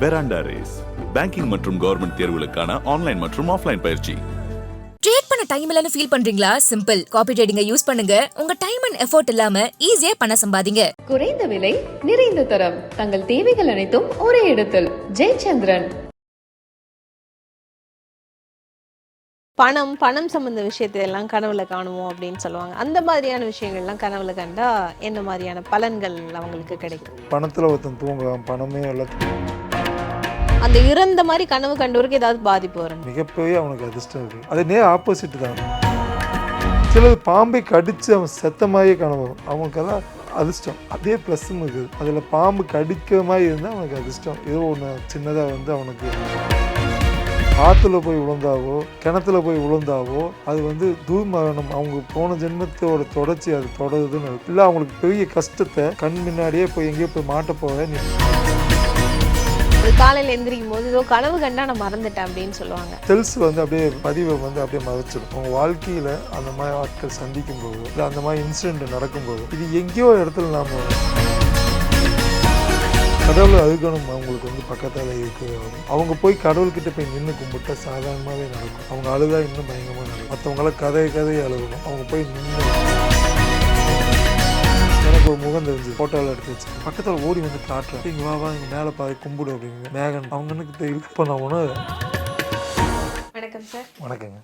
பெராண்டா race banking மற்றும் government தேர்வுகளுக்கான online மற்றும் ஆஃப்லைன் பயிற்சி. ட்ரேட் பண்ண டைம் இல்லைன்னு ஃபீல் பண்றீங்களா? சிம்பிள் காப்பி ட்ரேடிங்க யூஸ் பண்ணுங்க. உங்க டைம் அண்ட் எஃபோர்ட் இல்லாம ஈஸியா பணம் சம்பாதிங்க. குறைந்த விலை நிறைந்த தரம். தங்கள் தேவைகள் அனைத்தும் ஒரே இடத்தில். ஜெயச்சந்திரன். பணம் பணம் சம்பந்த விஷயத்தை எல்லாம் கனவுல காணுவோம் அப்படின்னு சொல்லுவாங்க. அந்த மாதிரியான விஷயங்கள்லாம் கனவுல கண்டா என்ன மாதிரியான பலன்கள் அவங்களுக்கு கிடைக்கும்? பணத்தில் ஒருத்தன் தூங்குவான் பணமே எல்லாத்துக்கும் அந்த இறந்த மாதிரி கனவு கண்டவருக்கு ஏதாவது பாதிப்பு வரும் மிகப்பெரிய அவனுக்கு அதிர்ஷ்டம் இருக்குது அது நேர் ஆப்போசிட் தான். சிலது பாம்பை கடித்து அவன் செத்த மாதிரியே கனவு வரும். அவனுக்கெல்லாம் அதிர்ஷ்டம். அதே ப்ளஸ்ஸும் இருக்குது. அதில் பாம்பு கடிக்கிற மாதிரி இருந்தால் அவனுக்கு அதிர்ஷ்டம். ஏதோ ஒன்று சின்னதாக வந்து அவனுக்கு ஆற்றுல போய் விழுந்தாவோ கிணத்துல போய் விழுந்தாவோ அது வந்து தூர்மரணம். அவங்க போன ஜென்மத்தோட தொடர்ச்சி அது தொடருதுன்னு இல்லை அவங்களுக்கு பெரிய கஷ்டத்தை கண் முன்னாடியே போய் எங்கேயோ போய் மாட்ட போக நீ ஒரு காலையில் எந்திரிக்கும் போது ஏதோ கனவு கண்டா நான் மறந்துட்டேன் அப்படின்னு சொல்லுவாங்க. செல்ஸ் வந்து அப்படியே பதிவை வந்து அப்படியே மறைச்சிடும். உங்கள் வாழ்க்கையில் அந்த மாதிரி ஆட்கள் சந்திக்கும் போது இல்லை அந்த மாதிரி இன்சிடென்ட் நடக்கும்போது இது எங்கேயோ இடத்துல நாம கடவுள் அழுகணும். அவங்களுக்கு வந்து பக்கத்தில் இருக்கு. அவங்க போய் கடவுள்கிட்ட போய் நின்று கும்பிட்டா சாதாரணமாகவே நடக்கும். அவங்க அழுதா இன்னும் பயங்கரமாக நடக்கும். மற்றவங்களாம் கதை கதையை அழுகணும். அவங்க போய் நின்று எனக்கு ஒரு முகம் தெரிஞ்சு ஃபோட்டோவில் எடுத்து வச்சு பக்கத்தில் ஓடி வந்து காட்டுறேன். இங்கே வா வா இங்கே மேலே பாரு கும்பிடு அப்படிங்க மேகன் அவங்க எனக்கு இப்போ நான் உணவு வணக்கம் சார் வணக்கங்க.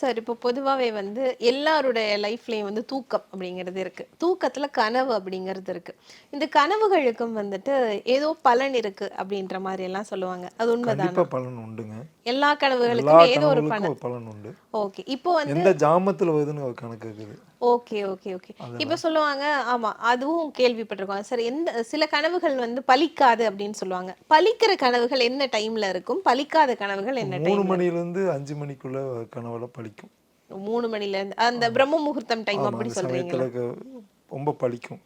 சார் இப்போ பொதுவாகவே வந்து எல்லாருடைய லைஃப்லேயும் வந்து தூக்கம் அப்படிங்கிறது இருக்கு. தூக்கத்துல கனவு அப்படிங்கிறது இருக்கு. இந்த கனவுகளுக்கும் வந்துட்டு ஏதோ பலன் இருக்கு அப்படின்ற மாதிரி எல்லாம் சொல்லுவாங்க. அது உண்மைதானா? பலன் உண்டுங்க. எல்லா கனவுகளுக்கும் ஏதோ ஒரு பலன். பலன் உண்டு. ஓகே. இப்போ வந்து எந்த ஜாமத்துல வருதுன்னு ஒரு கணக்கு இருக்குது. Okay okay okay. இப்போ சொல்லுவாங்க ஆமா அதுவும் கேள்விப்பட்டிருக்கோம். சார் எந்த சில கனவுகள் வந்து பலிக்காது அப்படின்னு சொல்லுவாங்க. பலிக்கிற கனவுகள் என்ன டைம்ல இருக்கும்? பலிக்காத கனவுகள் என்ன மூணு டைம் மணில இருந்து அஞ்சு மணிக்குள்ள கனவுல பழிக்கும் மூணு மணில இருந்து அந்த பிரம்ம முகூர்த்தம் டைம் அப்படி அந்த சொல்றீங்களா சமயத்துல க- ரொம்ப பழிக்கும்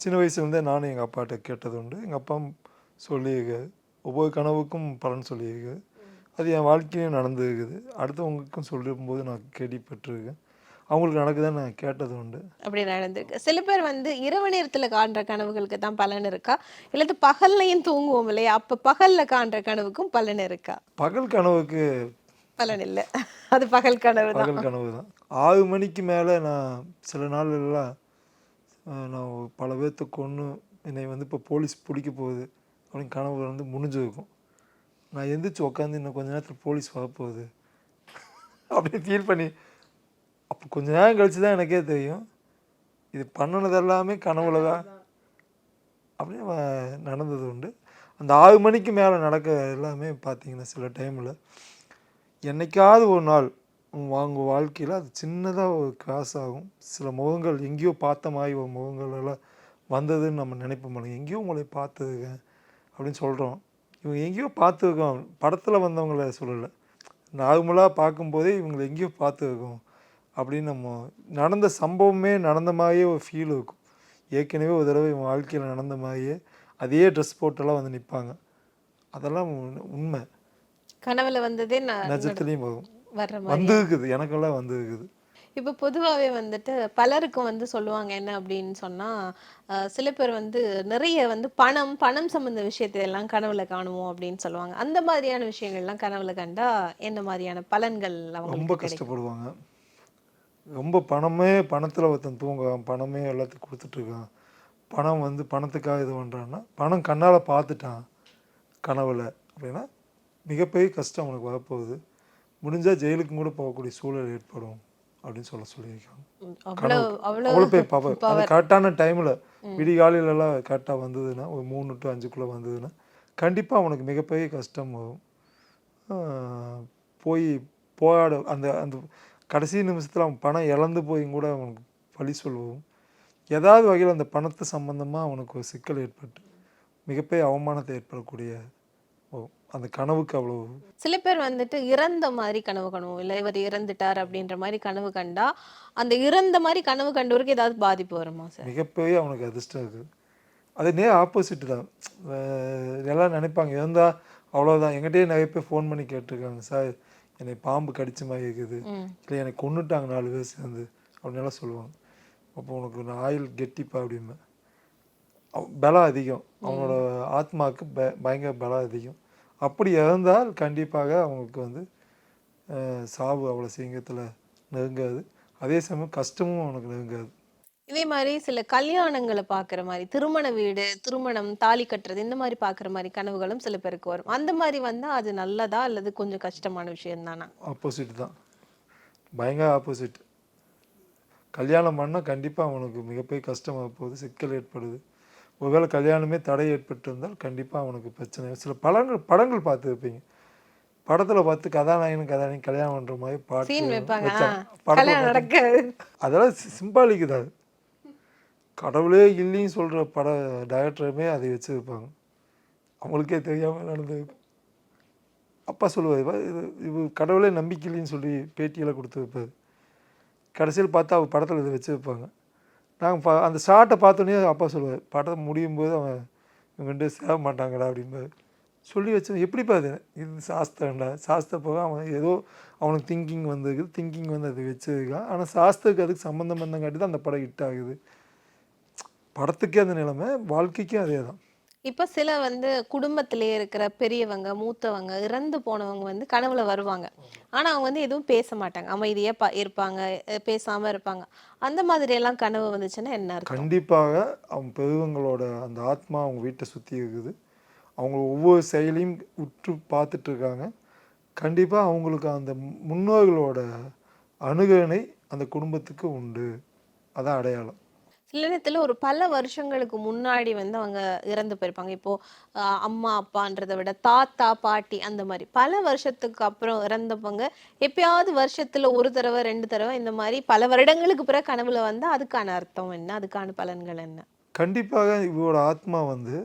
சின்ன வயசுல இருந்தே நானும் எங்க அப்பாட்ட கேட்டது உண்டு. எங்க அப்பா சொல்லியிருக்காரு ஒவ்வொரு கனவுக்கும் பலன் சொல்லியிருக்காரு அது என் வாழ்க்கையிலும் நடந்துருக்குது. அடுத்தவங்களுக்கும் சொல்லும்போது நான் கேள்விப்பட்டிருக்கேன். அவங்களுக்கு நடக்குதான் நான் கேட்டது உண்டு. அப்படி நடந்திருக்கு. சில பேர் வந்து இரவு நேரத்துல காண்ற கனவுகளுக்கு தான் பலன் இருக்கா? இல்லது பகல்லையும் தூங்குவோம் இல்லையா? அப்ப பகல்ல காண்ற கனவுக்கும் பலன் இருக்கா? பகல் கனவுக்கு பலன் இல்லை. அது பகல் கனவு தான். பகல் கனவு தான். ஆறு மணிக்கு மேலே நான் சில நாள்லாம் நான் பல பேர்த்த கொன்று என்னை வந்து இப்போ போலீஸ் பிடிக்க போகுது. அப்படின்னு கனவு வந்து முடிஞ்சிருக்கும். நான் எந்திரிச்சு உட்காந்து இன்னும் கொஞ்ச நேரத்தில் போலீஸ் வரப்போகுது அப்படி ஃபீல் பண்ணி அப்போ கொஞ்ச நேரம் கழிச்சு தான் எனக்கே தெரியும். இது பண்ணினது எல்லாமே கனவுல தான். அப்படியே நடந்தது உண்டு. அந்த ஆறு மணிக்கு மேலே நடக்க எல்லாமே பார்த்தீங்கன்னா சில டைமில் என்னைக்காவது ஒரு நாள் வாங்க வாழ்க்கையில் அது சின்னதாக ஒரு கிராஸ் ஆகும். சில முகங்கள் எங்கேயோ பார்த்த மாதிரி ஒரு முகங்கள் எல்லாம் வந்ததுன்னு நம்ம நினைப்போம் எங்கேயோ உங்களை பார்த்துருக்கேன் அப்படின்னு சொல்கிறோம் இவங்க எங்கேயோ பார்த்துருக்கோம். படத்தில் வந்தவங்கள சொல்லலை. நார்மலாக பார்க்கும்போதே இவங்களை எங்கேயோ பார்த்துருக்கோம். அப்படின்னு நம்ம நடந்த சம்பவமே நடந்த மாதிரியே ஒரு ஃபீல் இருக்கும். ஏற்கனவே ஒரு தடவை இவன் வாழ்க்கையில் நடந்த மாதிரியே அதே ட்ரெஸ் போட்டெல்லாம் வந்து நிற்பாங்க அதெல்லாம் உண்- உண்மை. கனவுல வந்ததே நான் நிஜத்துலேயும் வரும். வந்துருக்குது. எனக்கெல்லாம் வந்துருக்குது. இப்போ பொதுவாகவே வந்துட்டு பலருக்கும் வந்து சொல்லுவாங்க என்ன அப்படின்னு சொன்னா அஹ், சில பேர் வந்து நிறைய வந்து பணம் பணம் சம்பந்த விஷயத்தை எல்லாம் கனவுல காணுவோம் அப்படின்னு சொல்லுவாங்க. அந்த மாதிரியான விஷயங்கள்லாம் கனவுல கண்டா என்ன மாதிரியான பலன்கள் ரொம்ப அவங்களுக்கு கிடைக்கும்? கஷ்டப்படுவாங்க. ரொம்ப பணமே பணத்தில் ஒருத்தன் தூங்குறான் பணமே எல்லாத்துக்கும் கொடுத்துட்ருக்கான் பணம் வந்து பணத்துக்காக இது பண்ணுறான்னா பணம் கண்ணால் பார்த்துட்டான் கனவுல அப்படின்னா மிகப்பெரிய கஷ்டம் அவனுக்கு வரப்போகுது. முடிஞ்சால் ஜெயிலுக்கும் கூட போகக்கூடிய சூழல் ஏற்படும். அப்படின்னு சொல்ல சொல்லியிருக்காங்க. அவ்வளோ பேர் பவர் அது. கரெக்டான டைமில் விடிகாலையிலலாம் கரெக்டாக வந்ததுன்னா ஒரு மூணு டு அஞ்சுக்குள்ளே வந்ததுன்னா கண்டிப்பாக அவனுக்கு மிகப்பெரிய கஷ்டம் வரும். போய் போராட அந்த அந்த கடைசி நிமிஷத்தில் அவன் பணம் இழந்து போய் கூட அவனுக்கு பழி சொல்லுவோம். ஏதாவது வகையில் அந்த பணத்து சம்பந்தமாக அவனுக்கு ஒரு சிக்கல் ஏற்பட்டு மிகப்பெரிய அவமானத்தை ஏற்படக்கூடிய அந்த கனவுக்கு அவ்வளோ சில பேர் வந்துட்டு இறந்த மாதிரி கனவு காணுவோம் இல்லை இவர் இறந்துட்டார் அப்படின்ற மாதிரி கனவு கண்டா அந்த இறந்த மாதிரி கனவு கண்டவருக்கு ஏதாவது பாதிப்பு வருமா சார்? மிகப்பெரிய அவனுக்கு அதிர்ஷ்டம் இருக்குது அது நேர் ஆப்போசிட் தான். எல்லாம் நினைப்பாங்க இருந்தால் அவ்வளோதான் எங்கிட்டயே நிறைய பேர் ஃபோன் பண்ணி கேட்டிருக்காங்க சார் என்னை பாம்பு கடிச்ச மாதிரி இருக்குது. இல்லை என்னை கொன்னுட்டாங்க நாலு பேர் சேர்ந்து அப்படின்னு எல்லாம் சொல்லுவாங்க. அப்போ உனக்கு நான் ஆயில் கெட்டிப்பா அப்படிம்பேன் பலம் அதிகம். அவனோட ஆத்மாவுக்கு ப பயங்கர பலம் அதிகம். அப்படி இறந்தால் கண்டிப்பாக அவங்களுக்கு வந்து சாவு அவ்வளோ சீக்கிரத்தில் நெருங்காது. அதே சமயம் கஷ்டமும் அவனுக்கு நெருங்காது. இதே மாதிரி சில கல்யாணங்களை பார்க்குற மாதிரி திருமண வீடு திருமணம் தாலி கட்டுறது இந்த மாதிரி பார்க்குற மாதிரி கனவுகளும் சில பேருக்கு வரும். அந்த மாதிரி வந்தா அது நல்லதா அல்லது கொஞ்சம் கஷ்டமான விஷயம் தானா? ஆப்போசிட் தான். பயங்கர ஆப்போசிட் கல்யாணம் பண்ணால் கண்டிப்பாக அவனுக்கு மிகப்பெரிய கஷ்டமாக போகுது சிக்கல் ஏற்படுது. ஒருவேளை கல்யாணமே தடை ஏற்பட்டிருந்தால் கண்டிப்பாக அவனுக்கு பிரச்சனை. சில படங்கள் படங்கள் பார்த்துருப்பீங்க. படத்தில் பார்த்து கதாநாயகன் கல்யாணம் பண்ணுற மாதிரி பாட்டு அதெல்லாம் சிம்பாலிக்கு தான் அது. கடவுளே இல்லைன்னு சொல்கிற பட டைரக்டருமே அதை வச்சுருப்பாங்க. அவங்களுக்கே தெரியாமல் நடந்திருக்கும் அப்பா சொல்லுவார் "இவ- இது இது கடவுளே நம்பிக்கை இல்லைன்னு சொல்லி பேட்டியெல்லாம் கொடுத்து வைப்பார் கடைசியில் பார்த்தா அவர் படத்தில் இதை வச்சு வைப்பாங்க நாங்கள் பா அந்த ஷார்ட்டை பார்த்தோன்னே அப்பா சொல்லுவார் படம் முடியும் போது அவன் இவங்க ரெண்டு சேர மாட்டாங்கடா அப்படிம்பாரு. சொல்லி வச்சு எப்படிப்பா அது இது சாஸ்திரம்டா. சாஸ்திர போக அவன் ஏதோ அவனுக்கு திங்கிங் வந்திருக்குது. திங்கிங் வந்து அது வச்சிருக்கான். ஆனால் சாஸ்திரத்துக்கு அதுக்கு சம்மந்தம் வந்தங்காட்டி தான் அந்த படம் ஹிட் ஆகுது. படத்துக்கே அந்த நிலைமை வாழ்க்கைக்கும் அதே தான் இப்ப சில வந்து குடும்பத்திலே இருக்கிற பெரியவங்க மூத்தவங்க இறந்து போனவங்க வந்து கனவுல வருவாங்க. ஆனா அவங்க வந்து எதுவும் பேச மாட்டாங்க. அமைதியா ப- இருப்பாங்க அஹ் பேசாம இருப்பாங்க. அந்த மாதிரி எல்லாம் கனவு வந்துச்சுன்னா என்ன அர்த்தம்? கண்டிப்பாக அவங்க பெரியவங்களோட அந்த ஆத்மா அவங்க வீட்டை சுற்றி இருக்குது. அவங்க ஒவ்வொரு செயலையும் உற்று பார்த்துட்டு இருக்காங்க கண்டிப்பாக அவங்களுக்கு அந்த முன்னோர்களோட அணுகணை அந்த குடும்பத்துக்கு உண்டு. அதான் அடையாளம். சில நேரத்தில் ஒரு பல வருஷங்களுக்கு முன்னாடி வந்து அவங்க இறந்து போயிருப்பாங்க. இப்போது அம்மா அப்பான்றதை விட தாத்தா பாட்டி அந்த மாதிரி. பல வருஷத்துக்கு அப்புறம் இறந்தவங்க எப்பயாவது வருஷத்தில் ஒரு தடவை ரெண்டு தடவை இந்த மாதிரி பல வருடங்களுக்கு பிறகு கனவுல வந்தால் அதுக்கான அர்த்தம் என்ன? அதுக்கான பலன்கள் என்ன? கண்டிப்பாக இவரோட ஆத்மா வந்து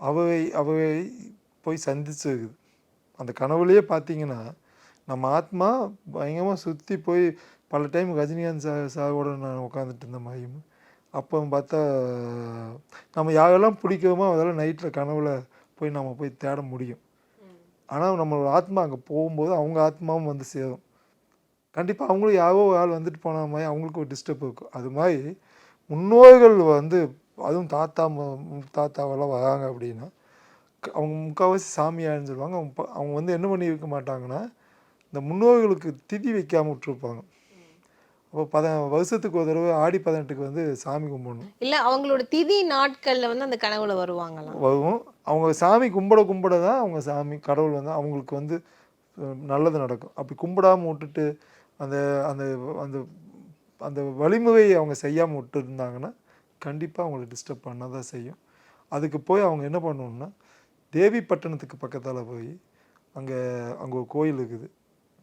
அவை அவை போய் சந்திச்சிருக்குது அந்த கனவுலேயே பார்த்தீங்கன்னா நம்ம ஆத்மா பயங்கரமாக சுற்றி போய் பல டைம் ரஜினிகாந்த் சார் சாரோட நான் உட்காந்துட்டு இருந்த மாதிரியும் அப்போ பார்த்தா நம்ம யாரெல்லாம் பிடிக்கிறோமோ அதெல்லாம் நைட்டில் கனவுல போய் நம்ம போய் தேட முடியும். ஆனால் நம்மளோட ஆத்மா அங்கே போகும்போது அவங்க ஆத்மாவும் வந்து சேரும். கண்டிப்பாக அவங்களும் யாரோ ஒரு ஆள் வந்துட்டு போன மாதிரி அவங்களுக்கு ஒரு டிஸ்டர்ப் இருக்கும். அது மாதிரி முன்னோர்கள் வந்து அதுவும் தாத்தா தாத்தாவெல்லாம் வராங்க அப்படின்னா க- அவங்க முக்கால்வாசி சாமியார்னு சொல்லுவாங்க. அவங்க ப- அவங்க வந்து என்ன பண்ணி இருக்க மாட்டாங்கன்னா இந்த முன்னோர்களுக்கு திதி வைக்காமல் விட்டுருப்பாங்க. பத வருஷத்துக்கு ஒரு தடவை ஆடி பதினெட்டுக்கு வந்து சாமி கும்பிடணும். இல்ல அவங்களோட திதி நாட்கள்ல வந்து அந்த கனவுல வருவாங்களாம் வரும். அவங்க சாமி கும்பிட கும்பிட தான் அவங்க சாமி கடவுள் வந்து அவங்களுக்கு வந்து நல்லது நடக்கும். அப்படி கும்பிடாம விட்டுட்டு அந்த அந்த அந்த அந்த வழிமுறையை அவங்க செய்யாமல் விட்டுருந்தாங்கன்னா கண்டிப்பாக அவங்களை டிஸ்டர்ப் பண்ண தான் செய்யும். அதுக்கு போய் அவங்க என்ன பண்ணணும்னா தேவி பட்டணத்துக்கு பக்கத்தால் போய் அங்கே அங்கே ஒரு கோயில் இருக்குது.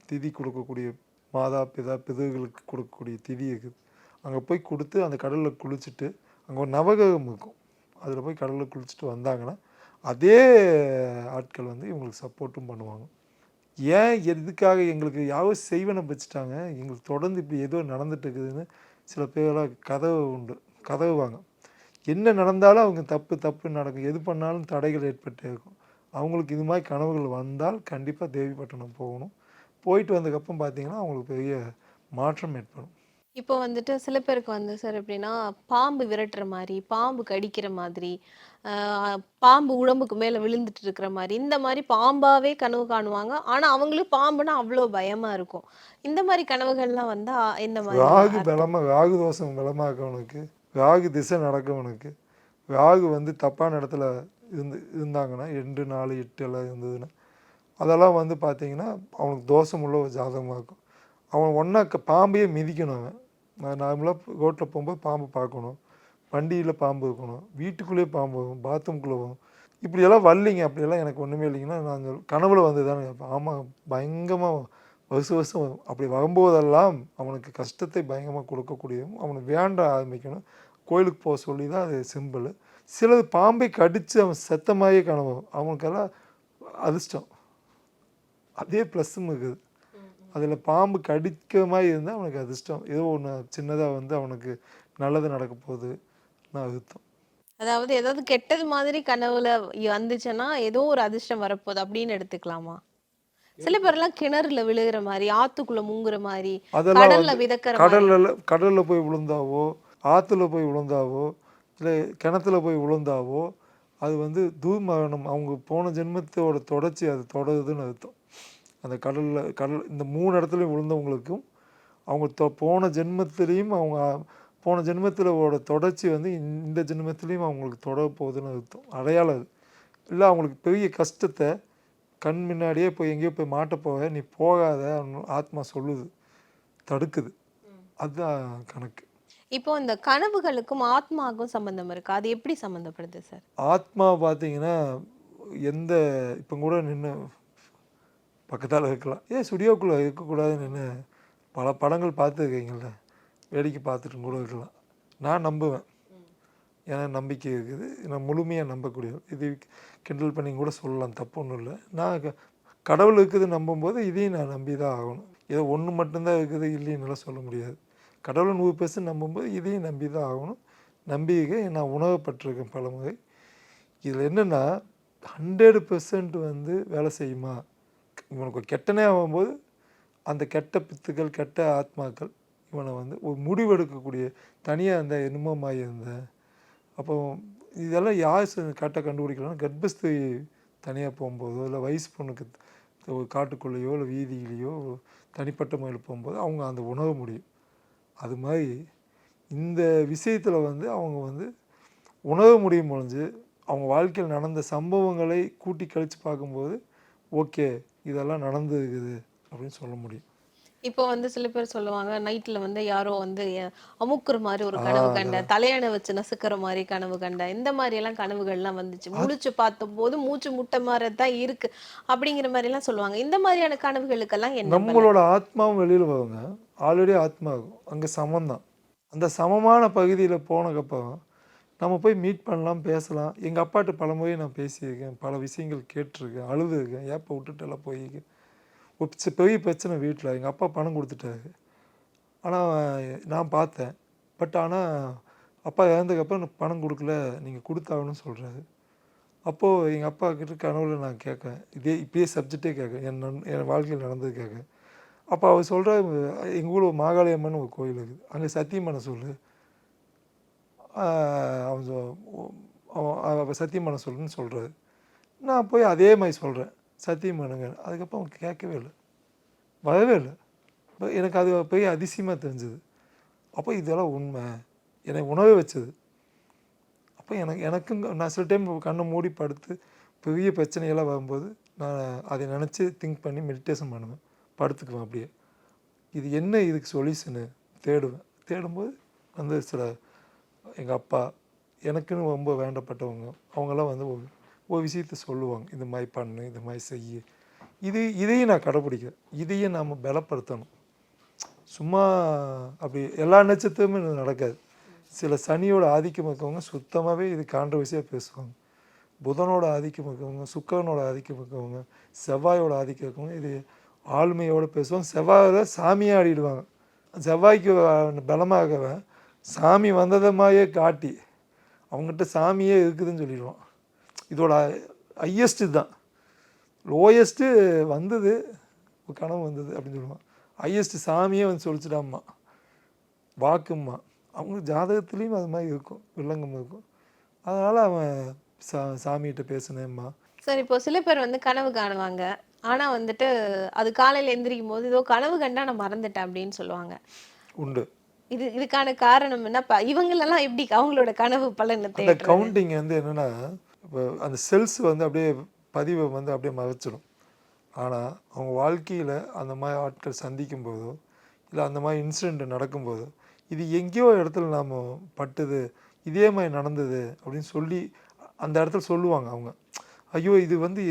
திதி கொடுக்கக்கூடிய மாதா பிதா பிதவுகளுக்கு கொடுக்கக்கூடிய திதி இருக்குது அங்கே போய் கொடுத்து அந்த கடலில் குளிச்சுட்டு அங்கே ஒரு நவகிரகம் இருக்கும். அதில் போய் கடலில் குளிச்சுட்டு வந்தாங்கன்னா அதே ஆட்கள் வந்து இவங்களுக்கு சப்போர்ட்டும் பண்ணுவாங்க. ஏன் எதுக்காக எங்களுக்கு யாரோ செய்வனை வச்சுட்டாங்க. எங்களுக்கு தொடர்ந்து இப்படி ஏதோ நடந்துட்டு இருக்குதுன்னு சில பேரெல்லாம் கதவு உண்டு கதவுவாங்க. என்ன நடந்தாலும் அவங்க தப்பு தப்பு நடக்கும். எது பண்ணாலும் தடைகள் ஏற்பட்டே இருக்கும். அவங்களுக்கு இது மாதிரி கனவுகள் வந்தால் கண்டிப்பாக தேவிப்பட்டினம் போகணும். போயிட்டு வந்ததுக்கப்புறம் பார்த்தீங்கன்னா அவங்களுக்கு பெரிய மாற்றம் ஏற்படும் இப்போ வந்துட்டு சில பேருக்கு வந்து சார் எப்படின்னா பாம்பு விரட்டுற மாதிரி பாம்பு கடிக்கிற மாதிரி பாம்பு உடம்புக்கு மேல விழுந்துட்டு இருக்கிற மாதிரி இந்த மாதிரி பாம்பாவே கனவு காணுவாங்க ஆனா அவங்களுக்கு பாம்புனா அவ்வளோ பயமா இருக்கும் இந்த மாதிரி கனவுகள்லாம் வந்தா என்ன மாதிரி ராகு? பலமாக ராகு தோஷம் பலமாக்கவனுக்கு ராகு திசை நடக்கவனுக்கு ராகு வந்து தப்பான இடத்துல இருந்து இருந்தாங்கன்னா ரெண்டு நாலு எட்டு எல்லாம் இருந்ததுன்னா அதெல்லாம் வந்து பார்த்தீங்கன்னா அவனுக்கு தோஷம் உள்ள ஒரு ஜாதகமாக இருக்கும். அவன் ஒன்றா பாம்பையே மிதிக்கணும் அவன். நான் நார்மலாக ரோட்டில் போகும்போது பாம்பு பார்க்கணும். வண்டியில் பாம்பு இருக்கணும். வீட்டுக்குள்ளேயே பாம்பு வரும். பாத்ரூம்குள்ளே வரும். இப்படியெல்லாம் வரலிங்க. அப்படியெல்லாம் எனக்கு ஒன்றுமே இல்லைங்கன்னா நான் கனவுல வந்து தானே ஆமாம் பயங்கரமாக வருஷம் வருஷம் வரும். அப்படி வரும்போதெல்லாம் அவனுக்கு கஷ்டத்தை பயங்கரமாக கொடுக்கக்கூடியதும் அவனுக்கு வேண்ட ஆரம்பிக்கணும். கோயிலுக்கு போக சொல்லி தான் அது சிம்பிள். சிலது பாம்பை கடித்து அவன் செத்த மாதிரியே கனவு அவனுக்கெல்லாம் அதிர்ஷ்டம். அதே ப்ளஸ்ஸும் இருக்குது. அதில் பாம்பு கடிக்கிற மாதிரி இருந்தால் அவனுக்கு அதிர்ஷ்டம். ஏதோ ஒன்று சின்னதாக வந்து அவனுக்கு நல்லது நடக்க போகுது நான் அர்த்தம் அதாவது ஏதாவது கெட்டது மாதிரி கனவுல வந்துச்சுன்னா ஏதோ ஒரு அதிர்ஷ்டம் வரப்போகுது அப்படின்னு எடுத்துக்கலாமா? சில பேர்லாம் கிணறுல விழுகிற மாதிரி ஆத்துக்குள்ள முங்குற மாதிரி கடல்ல மாதிரி. கடல்ல கடலில் போய் விழுந்தாவோ ஆற்றுல போய் விழுந்தாவோ இல்லை கிணத்துல போய் விழுந்தாவோ அது வந்து தூர்மரணம் அவங்க போன ஜென்மத்தோட தொடர்ச்சி அது தொடருதுன்னு அர்த்தம். அந்த கடலில் கடல் இந்த மூணு இடத்துலையும் விழுந்தவங்களுக்கும் அவங்க தொ போன ஜென்மத்திலையும் அவங்க போன ஜென்மத்திலோட தொடர்ச்சி வந்து இந்த ஜென்மத்திலையும் அவங்களுக்கு தொடர போகுதுன்னு அர்த்தம். அடையாளம் அது. இல்லை அவங்களுக்கு பெரிய கஷ்டத்தை கண் முன்னாடியே போய் எங்கேயோ போய் மாட்ட போக நீ போகாத ஆத்மா சொல்லுது. தடுக்குது. அதுதான் கணக்கு. இப்போ இந்த கனவுகளுக்கும் ஆத்மாவுக்கும் சம்பந்தம் இருக்கு? அது எப்படி சம்பந்தப்படுது சார்? ஆத்மா பார்த்தீங்கன்னா எந்த இப்போ கூட நின்று பக்கத்தால் இருக்கலாம். ஏன் ஸ்டுடியோக்குள்ளே இருக்கக்கூடாதுன்னு என்ன? பல படங்கள் பார்த்துருக்கீங்கள வேடிக்கை பார்த்துட்டு கூட இருக்கலாம். நான் நம்புவேன். ஏன்னா நம்பிக்கை இருக்குது. நான் முழுமையாக நம்பக்கூடிய இது கிண்டல் பண்ணி கூட சொல்லலாம். தப்பு ஒன்றும் இல்லை. நான் க- கடவுள் இருக்குது நம்பும்போது இதையும் நான் நம்பி தான் ஆகணும். ஏதோ ஒன்று மட்டும்தான் இருக்குது இல்லைன்னுலாம் சொல்ல முடியாது. கடவுளை நூறு பெர்சன்ட் நம்பும்போது இதையும் நம்பி தான் ஆகணும். நம்பிக்கை நான் உணவப்பட்டிருக்கேன் பல முறை இதில் என்னென்னா ஹண்ட்ரட் பெர்சன்ட் வந்து வேலை செய்யுமா? இவனுக்கு ஒரு கெட்டனே ஆகும்போது அந்த கெட்ட பித்துக்கள் கெட்ட ஆத்மாக்கள் இவனை வந்து ஒரு முடிவெடுக்கக்கூடிய தனியாக இருந்த என்னமோமாய் இருந்த. அப்போ இதெல்லாம் யார் கரெக்டாக கண்டுபிடிக்கலன்னா கர்ப்பஸ்தி தனியாக போகும்போதோ இல்லை வயசு பொண்ணுக்கு ஒரு காட்டுக்குள்ளேயோ இல்லை வீதியிலேயோ தனிப்பட்ட முறையில் போகும்போது அவங்க அந்த உணர முடியும். அது மாதிரி இந்த விஷயத்தில் வந்து அவங்க வந்து உணர முடியும் பொழிஞ்சு அவங்க வாழ்க்கையில் நடந்த சம்பவங்களை கூட்டி கழித்து பார்க்கும்போது ஓகே இதெல்லாம் நடந்துருக்குது அப்படின்னு சொல்ல முடியும். இப்போ வந்து சில பேர் சொல்லுவாங்க நைட்ல வந்து யாரோ வந்து அமுக்குற மாதிரி ஒரு கனவு கண்ட தலையணை வச்சு நசுக்கிற மாதிரி கனவு கண்ட இந்த மாதிரி எல்லாம் கனவுகள்லாம் வந்துச்சு. முழிச்சு பார்த்தபோது மூச்சு முட்டை மாதிரி தான் இருக்கு அப்படிங்கிற மாதிரி எல்லாம் சொல்லுவாங்க. இந்த மாதிரியான கனவுகளுக்கெல்லாம் என்ன? நம்மளோட ஆத்மாவும் வெளியில் போவாங்க ஆல்ரெடி ஆத்மா இருக்கும் அங்கே சமம்தான். அந்த சமமான பகுதியில் போனக்கப்புறம் நம்ம போய் மீட் பண்ணலாம் பேசலாம். எங்கள் அப்பாட்ட பல முறை நான் பேசியிருக்கேன். பல விஷயங்கள் கேட்டிருக்கேன். அழுதுருக்கேன். ஏப்ப விட்டுட்டெல்லாம் போய்? போயிருக்கேன் ஒரு பெரிய பிரச்சனை வீட்டில் எங்கள் அப்பா பணம் கொடுத்துட்டாரு. ஆனால் நான் பார்த்தேன். பட் ஆனால் அப்பா இறந்ததுக்கப்புறம் எனக்கு பணம் கொடுக்கல. நீங்கள் கொடுத்தாகணும்னு சொல்கிறாரு அப்போது எங்கள் அப்பா கிட்ட கனவுல நான் கேட்கேன் இதே இப்பயே சப்ஜெக்டே கேட்கேன் என் நன் என் வாழ்க்கையில் நடந்தது கேட்கேன் அப்போ அவர் சொல்கிற எங்கள் ஊரில் மாகாளி அம்மன் ஒரு கோயில் இருக்குது. அங்கே சத்தியம்மனை சொல்லு. அவன் சத்தியமான அவன் சொல்லுன்னு சொல்கிறாரு நான் போய் அதே மாதிரி சொல்கிறேன் சத்தியமனுங்க. அதுக்கப்புறம் அவன் கேட்கவே இல்லை. வரவே இல்லை. இப்போ எனக்கு அது பெரிய அதிசயமாக தெரிஞ்சது. அப்போ இதெல்லாம் உண்மை. என்னை உணவே வச்சது. அப்போ எனக்கு எனக்கும் நான் சில டைம் கண்ணை மூடி படுத்து பெரிய பிரச்சனையெல்லாம் வரும்போது நான் அதை நினச்சி திங்க் பண்ணி மெடிடேஷன் பண்ணுவேன். படுத்துக்குவேன் அப்படியே. இது என்ன இதுக்கு சொல்யூஷனு தேடுவேன். தேடும்போது வந்து சில எங்கள் அப்பா எனக்குன்னு ரொம்ப வேண்டப்பட்டவங்க. அவங்கெல்லாம் வந்து ஒரு ஒரு விஷயத்த சொல்லுவாங்க. இந்த மாதிரி பண்ணு இந்த மாதிரி செய்ய. இது இதையும் நான் கடைப்பிடிக்கிறேன். இதையும் நாம் பலப்படுத்தணும். சும்மா அப்படி எல்லா நட்சத்திரமும் இது நடக்காது. சில சனியோட ஆதிக்கம் இருக்கவங்க சுத்தமாகவே இது கான்ட்ரவர்சியாக பேசுவாங்க. புதனோட ஆதிக்கம் இருக்கவங்க சுக்கரனோட ஆதிக்கம் இருக்கவங்க செவ்வாயோட ஆதிக்கம் இருக்கவங்க இது ஆளுமையோடு பேசுவாங்க. செவ்வாயில் சாமியாக ஆடிடுவாங்க. செவ்வாய்க்கு பலமாகவன் சாமி வந்ததமாயே காட்டி அவங்ககிட்ட சாமியே இருக்குதுன்னு சொல்லிடுவான். இதோட ஹையஸ்ட்டு தான் லோயஸ்ட்டு வந்தது கனவு வந்தது அப்படின்னு சொல்லுவான். ஹையஸ்ட் சாமியே வந்து சொல்லிச்சிடாம்மா. வாக்கும்மா. அவங்க ஜாதகத்துலேயும் அது மாதிரி இருக்கும். வில்லங்கம் இருக்கும். அதனால் அவன் சா சாமிகிட்ட பேசினேம்மா. சார் இப்போ சில பேர் வந்து கனவு காணுவாங்க. ஆனா வந்துட்டு அது காலையில எந்திரிக்கும் போது ஏதோ கனவு கண்டா நான் மறந்துட்டேன் அப்படின்னு சொல்லுவாங்க. உண்டு. இது இதுக்கான காரணம் என்ன இவங்களெல்லாம் எப்படி அவங்களோட கனவு பலனை அந்த? கவுண்டிங் வந்து என்னென்னா இப்போ அந்த செல்ஸ் வந்து அப்படியே பதிவை வந்து அப்படியே மறைச்சிடும். ஆனால் அவங்க வாழ்க்கையில் அந்த மாதிரி ஆட்கள் சந்திக்கும் போதோ இல்லை அந்த மாதிரி இன்சிடெண்ட் நடக்கும்போதோ இது எங்கேயோ இடத்துல நாம் பட்டது இதே மாதிரி நடந்தது அப்படின்னு சொல்லி அந்த இடத்துல சொல்லுவாங்க அவங்க. ஐயோ இது வந்து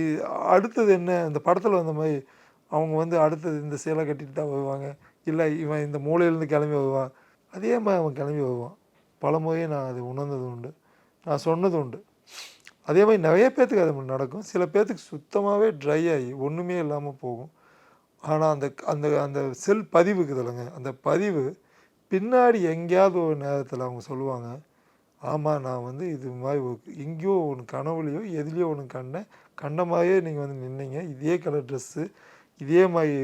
அடுத்தது என்ன? இந்த படத்தில் வந்த மாதிரி அவங்க வந்து அடுத்தது இந்த சேலை கட்டிட்டு தான் வருவாங்க. இல்லை இவன் இந்த மூலையிலேருந்து கிளம்பி வருவான். அதே மாதிரி அவன் கிளம்பி வருவான். பல முறையே நான் அது உணர்ந்தது உண்டு. நான் சொன்னது உண்டு. அதே மாதிரி நிறைய பேர்த்துக்கு அது நடக்கும். சில பேர்த்துக்கு சுத்தமாகவே ட்ரை ஆகி ஒன்றுமே இல்லாமல் போகும். ஆனால் அந்த அந்த அந்த செல் பதிவு இருக்குது இல்லைங்க. அந்த பதிவு பின்னாடி எங்கேயாவது ஒரு நேரத்தில் அவங்க சொல்லுவாங்க ஆமாம் நான் வந்து இது மாதிரி எங்கேயோ ஒன்று கனவுலையோ எதுலேயோ ஒன்று கண்டேன். கண்ட மாதிரியே நீங்கள் வந்து நின்னீங்க. இதே கலர் ட்ரெஸ்ஸு இதே மாதிரி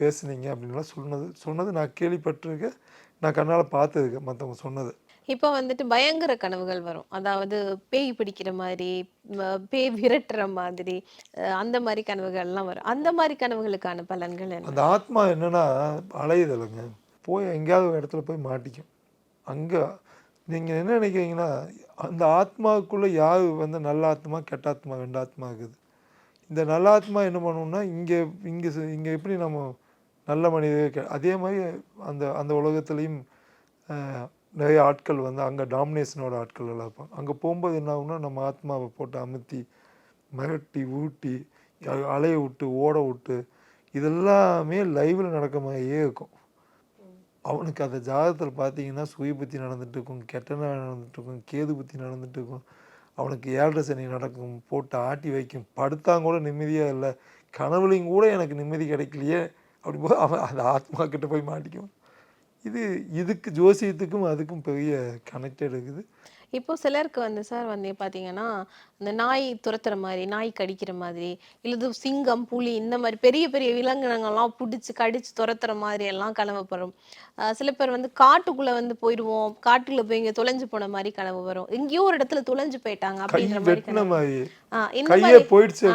பேசுனீங்க அப்படின்லாம் சொன்னது சொன்னது நான் கேள்விப்பட்டிருக்கேன். நான் கண்ணால் பார்த்துருக்கேன் மற்றவங்க சொன்னது இப்போ வந்துட்டு பயங்கர கனவுகள் வரும். அதாவது பேய் பிடிக்கிற மாரி, ம பேய் விரட்டுற மாதிரி, அந்த மாரி கனவுகள்லாம் வரும். அந்த மாரி கனவுகளுக்கான பலன்கள் என்ன? அந்த ஆத்மா என்னன்னா அலையுதலைங்க போய் எங்கேயாவது ஒரு இடத்துல போய் மாட்டிக்கும் அங்கே நீங்கள் என்ன நினைக்கிறீங்கன்னா அந்த ஆத்மாவுக்குள்ளே யார் வந்து நல்ல ஆத்மா கெட்ட ஆத்மா ரெண்டு ஆத்மா இருக்குது இந்த நல்ல ஆத்மா என்ன பண்ணும்னா இங்கே இங்கே இங்கே எப்படி நம்ம நல்ல மனிதர்கள் அதே மாதிரி அந்த அந்த உலகத்துலேயும் நிறைய ஆட்கள் வந்து அங்கே டாமினேஷனோட ஆட்கள் எல்லாம் இருப்பாங்க. அங்கே போகும்போது என்ன ஆகும்னா நம்ம ஆத்மாவை போட்டு அமுத்தி மிரட்டி ஊட்டி அலைய விட்டு ஓட விட்டு இதெல்லாமே லைவில் நடக்க மாதிரியே இருக்கும். அவனுக்கு அந்த ஜாதகத்தில் பார்த்தீங்கன்னா சுய புத்தி நடந்துட்டு இருக்கும் கெட்ட நடந்துட்டு இருக்கும் கேது புத்தி நடந்துட்டு இருக்கும். அவனுக்கு ஏழரை சனி நடக்கும் போட்டு ஆட்டி வைக்கும். படுத்தாங்க கூட நிம்மதியாக இல்லை. கனவுலையும் கூட எனக்கு நிம்மதி கிடைக்கலையே. அப்படி போது அவன் அந்த ஆத்மா கிட்ட போய் மாட்டிக்கும் இது இதுக்கு ஜோசியத்துக்கும் அதுக்கும் பெரிய கனெக்டட் இருக்குது இப்போ சிலருக்கு வந்து சார் வந்து பார்த்தீங்கன்னா, இந்த நாய் துரத்துற மாரி, நாய் கடிக்கிற மாதிரி, இல்லது சிங்கம், புலி இந்த மாரி பெரிய பெரிய விலங்கினங்கள்லாம் புடிச்சு, கடிச்சு துரத்துற மாரி எல்லாம் கனவு வரும். சில பேர் வந்து காட்டுக்குள்ள வந்து போயிருவோம். காட்டுக்குள்ள போய் இங்க தொலைஞ்சு போன மாரி கனவு வரும். எங்கேயோ ஒரு இடத்துல தொலைஞ்சு போயிட்டாங்க அப்படின்ற. மாதிரி இந்த மாரி போயிடுச்சு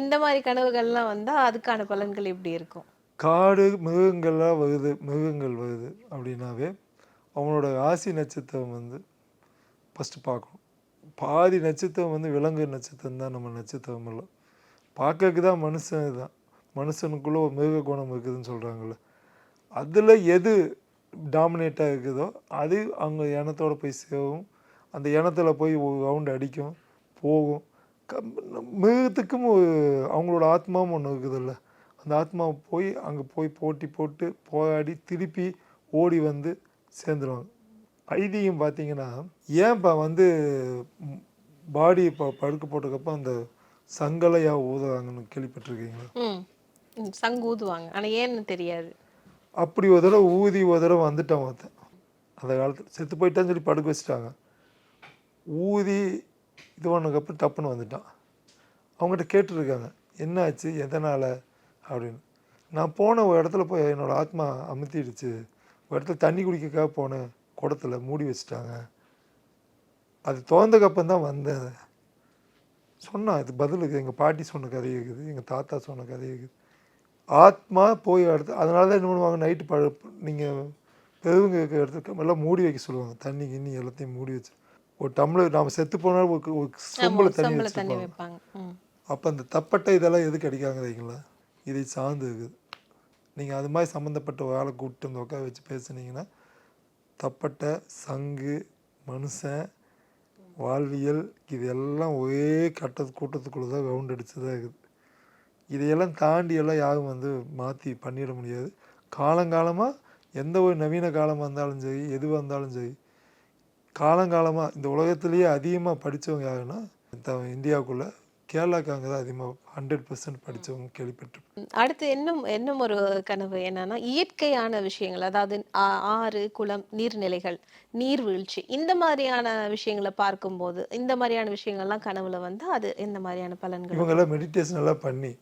இந்த மாரி கனவுகள்லாம் வந்தா அதுக்கான பலன்கள் எப்படி இருக்கும்? காடு மிருகங்கள்லாம் வருது மிருகங்கள் வருது அப்படின்னாவே அவனோட ராசி நட்சத்திரம் வந்து ஃபஸ்ட்டு பார்க்கணும். பாதி நட்சத்திரம் வந்து விலங்கு நட்சத்திரம் தான் நம்ம நட்சத்திரம் இல்லை. பார்க்கறதுக்கு தான் மனுஷன் தான் மனுஷனுக்குள்ளே ஒரு மிருக குணம் இருக்குதுன்னு சொல்கிறாங்கல்ல அதில் எது டாமினேட்டாக இருக்குதோ அது அவங்க இனத்தோட போய் சேரும். அந்த இனத்தில் போய் ஒரு ரவுண்டு அடிக்கும் போகும். க மிருகத்துக்கும் அவங்களோட ஆத்மாவும் ஒன்று இருக்குதுல்ல. அந்த ஆத்மா போய் அங்கே போய் போட்டி போட்டு போராடி திருப்பி ஓடி வந்து சேர்ந்துருவாங்க. ஐதீகம் பார்த்தீங்கன்னா ஏன் இப்போ வந்து பாடி இப்போ படுக்க போட்டதுக்கப்புறம் அந்த சங்கலையா ஊதுறாங்கன்னு கேள்விப்பட்டிருக்கீங்களா. சங்கு ஊதுவாங்க. ஆனா ஏன்னு தெரியாது. அப்படி ஒரு தடவை ஊதி ஒரு தடவை வந்துட்டான் ஒருத்தன். அந்த காலத்தில் செத்து போயிட்டான்னு சொல்லி படுக்க வச்சுட்டாங்க. ஊதி இது பண்ணதுக்கப்புறம் டப்புன்னு வந்துட்டான். அவங்ககிட்ட கேட்டுருக்காங்க என்ன ஆச்சு எதனால்? அப்படின்னு. நான் போன ஒரு இடத்துல போய் என்னோட ஆத்மா அமுத்திடுச்சு. ஒரு இடத்துல தண்ணி குடிக்கக்காக போனேன் குடத்துல மூடி வச்சுட்டாங்க. அது திறந்தக்கப்புறம் தான் வந்தேன் சொன்னான் இது பதிலுக்கு எங்கள் பாட்டி சொன்ன கதை இருக்குது. எங்கள் தாத்தா சொன்ன கதை இருக்குது. ஆத்மா போய் அடுத்து அதனால தான் என்ன பண்ணுவாங்க? நைட்டு பழ நீங்கள் பெருவங்க இருக்கிற இடத்துக்கு எல்லாம் மூடி வைக்க சொல்லுவாங்க. தண்ணி கிண்ணி எல்லாத்தையும் மூடி வச்சு. ஒரு டம்ளர் நாம் செத்து போனாலும் ஒரு. சொம்பில் தண்ணி வச்சுருப்பாங்க. அப்போ அந்த தப்பட்டை இதெல்லாம் எதுக்கு அடிக்காங்க தெரியுங்களா? இதை சார்ந்து இருக்குது. நீங்கள் அது மாதிரி சம்மந்தப்பட்ட ஒரு ஆளை கூப்பிட்டு வந்து உட்கார வச்சு பேசுனீங்கன்னா தப்பட்டை சங்கு மனுஷன் வாழ்வியல் இது எல்லாம் ஒரே கட்ட கூட்டத்துக்குள்ளே தான் ரவுண்ட் அடிச்சதாக இருக்குது. இதையெல்லாம் தாண்டி எல்லாம் யாரும் வந்து மாற்றி பண்ணிட முடியாது. காலங்காலமாக எந்த ஒரு நவீன காலமாக இருந்தாலும் சரி எதுவாக இருந்தாலும் சரி காலங்காலமாக இந்த உலகத்துலேயே அதிகமாக படித்தவங்க யாருன்னா இந்தியாவுக்குள்ளே கேரளாக்காங்க தான் அதிகமாக ஹண்ட்ரட் பர்சன்ட் படித்தவங்க கேள்விப்பட்டிருப்பேன். அடுத்து இன்னும் இன்னும் ஒரு கனவு என்னன்னா, இயற்கையான விஷயங்கள். அதாவது ஆறு, குளம், நீர்நிலைகள், நீர்வீழ்ச்சி இந்த மாதிரியான விஷயங்கள பார்க்கும்போது, இந்த மாதிரியான விஷயங்கள்லாம் கனவுல வந்தா அது எந்த மாதிரியான பலன்கள்? இவங்கெல்லாம் மெடிடேஷன் எல்லாம் பண்ணி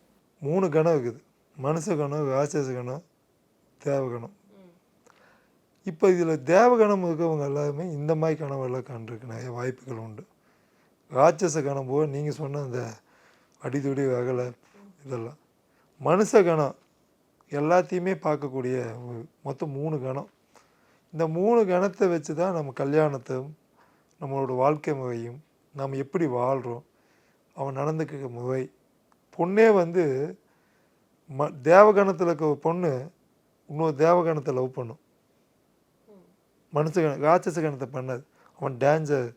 மூணு கணம் இருக்குது மனுஷ கணம் ராட்சச கணம் தேவகணம் இப்போ இதில் தேவகணம் இருக்கவங்க எல்லாருமே இந்த மாதிரி கனவெல்லாம் கண்டிருக்கு நிறைய வாய்ப்புகள் உண்டு ராட்சச கணம் போக நீங்கள் சொன்ன அந்த அடிதுடி அகலை இதெல்லாம். மனுஷ கணம். எல்லாத்தையுமே பார்க்கக்கூடிய ஒரு மொத்தம் மூணு கணம். இந்த மூணு கணத்தை வச்சு தான் நம்ம கல்யாணத்தையும் நம்மளோட வாழ்க்கை முறையும் நாம் எப்படி வாழ்கிறோம் அவன் நடந்துக்க முறை. பொண்ணே வந்து ம தேவகணத்தில் இருக்க பொண்ணு இன்னொரு தேவகணத்தை லவ் பண்ணும். மனுஷ கண ராட்சச கணத்தை பண்ணாது. அவன் டேஞ்சர்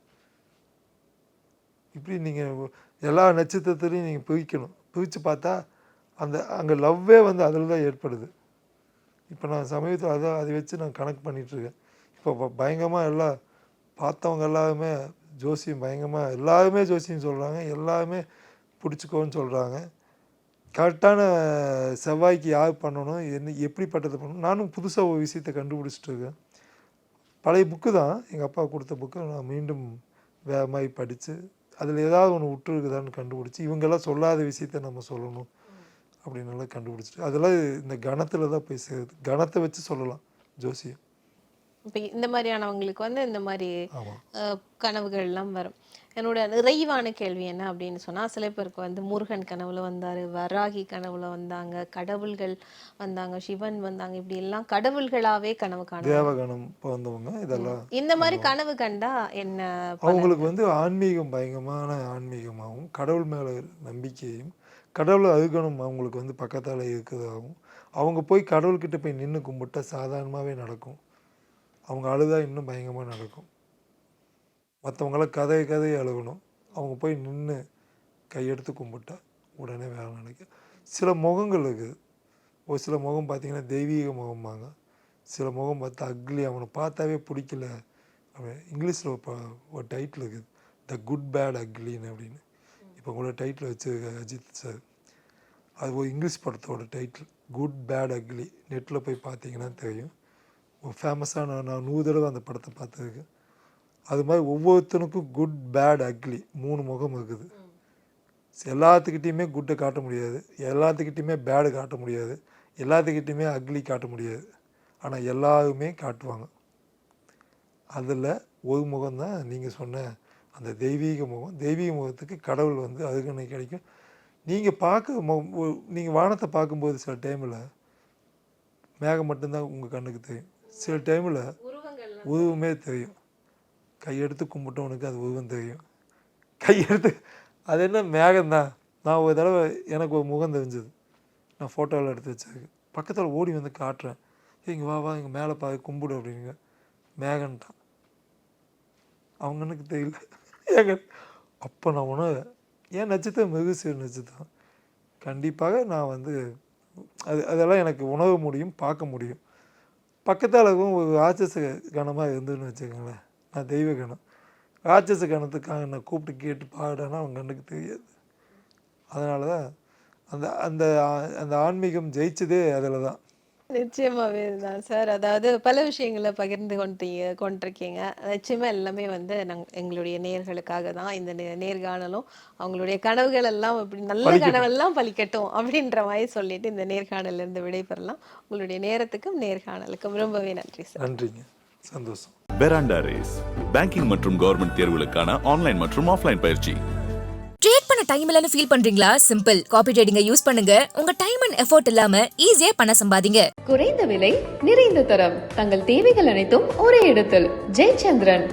இப்படி நீங்கள் எல்லா நட்சத்திரத்துலையும் நீங்கள் பிரிக்கணும். பிரித்து பார்த்தா அந்த அங்கே லவ்வே வந்து அதில் தான் ஏற்படுது. இப்போ நான் சமீபத்தில் அதை அதை வச்சு நான் கனெக்ட் பண்ணிகிட்ருக்கேன் இப்போ பயங்கரமாக எல்லாம் பார்த்தவங்க எல்லாருமே ஜோசியம் பயங்கரமாக எல்லாருமே ஜோசியம் சொல்கிறாங்க எல்லாருமே பிடிச்சிக்கோன்னு சொல்கிறாங்க கரெக்டான செவ்வாய்க்கு யார் பண்ணணும் என்ன எப்படிப்பட்டது பண்ணணும் நானும் புதுசாக ஒரு விஷயத்தை கண்டுபிடிச்சிட்டு இருக்கேன். பழைய புக்கு தான் எங்கள் அப்பா கொடுத்த புக்கை. நான் மீண்டும் வேறு மாதிரி படித்து அதில் ஏதாவது ஒன்று விட்டுருக்குதான்னு கண்டுபிடிச்சி இவங்கெல்லாம் சொல்லாத விஷயத்த நம்ம சொல்லணும் அப்படின்னு எல்லாம் கண்டுபிடிச்சிட்டு அதெல்லாம் இந்த கணத்தில் தான் போய் சேருது. கணத்தை வச்சு சொல்லலாம் ஜோசியம். இப்போ இந்த மாதிரியானவங்களுக்கு வந்து இந்த மாதிரி ஆமாம் அஹ், கனவுகள் எல்லாம் வரும். என்னோட நிறைவான கேள்வி என்ன அப்படின்னு சொன்னா சில பேருக்கு வந்து முருகன் கனவுல வந்தாரு வராகி கனவுல வந்தாங்க கடவுள்கள் வந்தாங்க சிவன் வந்தாங்க இப்படி எல்லாம் கடவுள்களாவே கனவு காணுவாங்க தேவகணம் பிறந்தவங்க இதெல்லாம் இந்த மாதிரி கனவு கண்டா என்ன? அவங்களுக்கு வந்து ஆன்மீகம் பயங்கரமான ஆன்மீகமாகவும் கடவுள் மேலே நம்பிக்கையும் கடவுளை அழுகணும் அவங்களுக்கு வந்து பக்கத்தால் இருக்கிறதாகவும் அவங்க போய் கடவுள்கிட்ட போய் நின்று கும்பிட்டா சாதாரணமாகவே நடக்கும். அவங்க அழுதா இன்னும் பயங்கரமாக நடக்கும். மற்றவங்களாம் கதையை கதையை அழுகணும். அவங்க போய் நின்று கையெடுத்து கும்பிட்டா உடனே வேலை நடக்கும் சில முகங்கள் இருக்குது ஒரு சில முகம் பார்த்தீங்கன்னா தெய்வீக முகம்பாங்க. சில முகம் பார்த்தா அக்லி அவனை பார்த்தாவே பிடிக்கல. அப்படி இங்கிலீஷில் ஒரு ஒரு டைட்டில் இருக்குது த குட் பேட் அக்லின்னு அப்படின்னு. இப்போ கூட டைட்டில் வச்சுருக்க அஜித் சார் அது ஒரு இங்கிலீஷ் படத்தோட டைட்டில் குட் பேட் அக்லி நெட்டில் போய் பார்த்தீங்கன்னா தெரியும். ஒரு ஃபேமஸான நான் நூறு தடவை அந்த படத்தை பார்த்துருக்கேன் அது மாதிரி ஒவ்வொருத்தனுக்கும் குட் பேட் அக்லி மூணு முகம் இருக்குது. எல்லாத்துக்கிட்டேயுமே குட்டை காட்ட முடியாது. எல்லாத்துக்கிட்டேயுமே பேடு காட்ட முடியாது. எல்லாத்துக்கிட்டேயுமே அக்லி காட்ட முடியாது. ஆனால் எல்லாருமே காட்டுவாங்க. அதில் ஒரு முகம் தான் நீங்கள் சொன்ன அந்த தெய்வீக முகம். தெய்வீக முகத்துக்கு கடவுள் வந்து அதுக்கு கிடைக்கும். நீங்கள் பார்க்க நீங்கள் வானத்தை பார்க்கும்போது சில டைமில் மேகம் மட்டும்தான் உங்கள் கண்ணுக்கு தெரியும். சில டைமில் உருவமே தெரியும். கையெடுத்து கும்பிட்டவனுக்கு அது உருவம் தெரியும். கையெடுத்து அது என்ன மேகம்தான் நான் ஒரு தடவை எனக்கு ஒரு முகம் தெரிஞ்சது. நான் ஃபோட்டோவில் எடுத்து வச்சிருக்கேன் பக்கத்தில் ஓடி வந்து காட்டுறேன். இங்கே வா வா இங்கே மேலே பா கும்பிடு அப்படிங்க. மேகன்ட்டான் அவங்கனுக்கு தெரியல. ஏங்க அப்போ நான் உணவு ஏன் நட்சத்திரம் மிகுசிறு நட்சத்திரம். கண்டிப்பாக நான் வந்து அது அதெல்லாம் எனக்கு உணர முடியும் பார்க்க முடியும். பக்கத்தால் ஒரு ராட்சச கணமாக இருந்துன்னு வச்சுக்கோங்களேன். நான் தெய்வ கணம். ராட்சச கணத்துக்காக என்னை கூப்பிட்டு கேட்டு பாடுறேன்னா அவங்க கண்ணுக்கு தெரியாது. அதனால தான் அந்த அந்த அந்த ஆன்மீகம் ஜெயிச்சதே அதில் தான் நிச்சயமாவே தான் சார். அதாவது பல விஷயங்களை பகிர்ந்து கொண்டீங்க கொண்டிருக்கீங்க. நிச்சயமா எல்லாமே வந்து நாங்க எங்களுடைய நேர்களுக்காக தான் இந்த நே- நேர்காணலும் அவங்களுடைய கனவுகள் எல்லாம் இப்படி நல்ல. கனவெல்லாம் பலிக்கட்டும் அப்படின்ற மாதிரி சொல்லிட்டு இந்த நேர்காணல்ல இருந்து விடைபெறலாம். உங்களுடைய நேரத்துக்கும் நேர்காணலுக்கும் ரொம்பவே நன்றி சார். நன்றிங்க. சந்தோஷம். பெராண்டா ரேஸ் பேங்கிங் மற்றும் கவர்மெண்ட் தேர்வுகளுக்கான ஆன்லைன் மற்றும் ஆஃப்லைன் பயிற்சி. ட்ரேட் பண்ண டைம் இல்லைன்னு ஃபீல் பண்றீங்களா? சிம்பிள் காப்பி ட்ரேடிங்கை யூஸ் பண்ணுங்க. உங்க டைம் அண்ட் எஃபோர்ட் இல்லாம ஈஸியா பணம் சம்பாதிங்க. குறைந்த விலை நிறைந்த தரம். தங்கள் தேவைகள் அனைத்தும் ஒரே இடத்தில். ஜெயச்சந்திரன்.